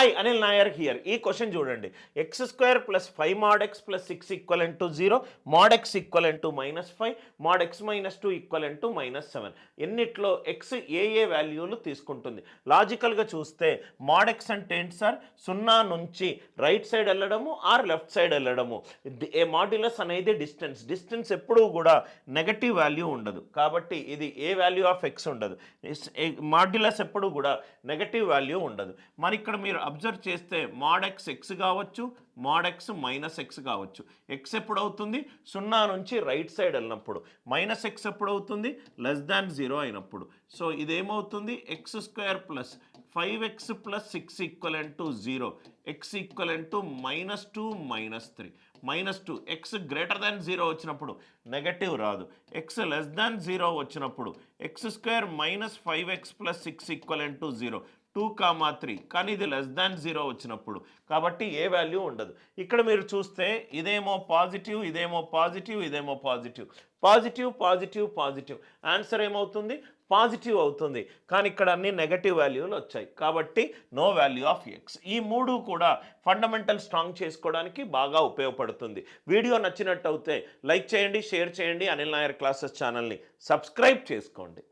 Hi Anil Nair here ఈ question చూడండి. X square plus five mod x plus six equal to zero mod x equal to minus five mod x minus two equal to minus seven ఎన్నిట్లో x ఏ ఏ వాల్యూలు తీసుకుంటుంది? లాజికల్గా చూస్తే mod X అంటే ఏంటి సార్ సున్నా నుంచి రైట్ సైడ్ వెళ్ళడము ఆర్ లెఫ్ట్ సైడ్ వెళ్ళడము. ఏ మాడ్యులస్ అనేది డిస్టెన్స్ డిస్టెన్స్ ఎప్పుడూ కూడా నెగటివ్ వాల్యూ ఉండదు. కాబట్టి ఇది ఏ వాల్యూ ఆఫ్ ఎక్స్ ఉండదు. మాడ్యులస్ ఎప్పుడు కూడా నెగటివ్ వాల్యూ ఉండదు. మరి ఇక్కడ మీరు అబ్జర్వ్ చేస్తే మాడ్ ఎక్స్ ఎక్స్ కావచ్చు మాడ్ ఎక్స్ మైనస్ ఎక్స్ కావచ్చు. ఎక్స్ ఎప్పుడు అవుతుంది సున్నా నుంచి రైట్ సైడ్ వెళ్ళినప్పుడు. మైనస్ ఎక్స్ ఎప్పుడు అవుతుంది లెస్ దాన్ జీరో అయినప్పుడు. So ఇదేమవుతుంది? X square plus five x plus six equivalent to zero x equivalent to minus two minus three minus two x greater than zero వచ్చినప్పుడు negative రాదు. X less than zero వచ్చినప్పుడు x square minus five x plus six equivalent to zero two comma three కానీ ఇది less than zero వచ్చినప్పుడు. కాబట్టి ఏ value ఉండదు. ఇక్కడ మీరు చూస్తే ఇదేమో పాజిటివ్ ఇదేమో పాజిటివ్ ఇదేమో positive positive positive positive answer ఏమవుతుంది? పాజిటివ్ అవుతుంది. కానీ ఇక్కడ అన్ని నెగటివ్ వాల్యూలు వచ్చాయి. కాబట్టి నో వాల్యూ ఆఫ్ ఎక్స్ ఈ మూడు కూడా ఫండమెంటల్ స్ట్రాంగ్ చేసుకోవడానికి బాగా ఉపయోగపడుతుంది. వీడియో నచ్చినట్టు అయితే లైక్ చేయండి షేర్ చేయండి. అనిల్ నాయర్ క్లాసెస్ ఛానల్ని సబ్స్క్రైబ్ చేసుకోండి.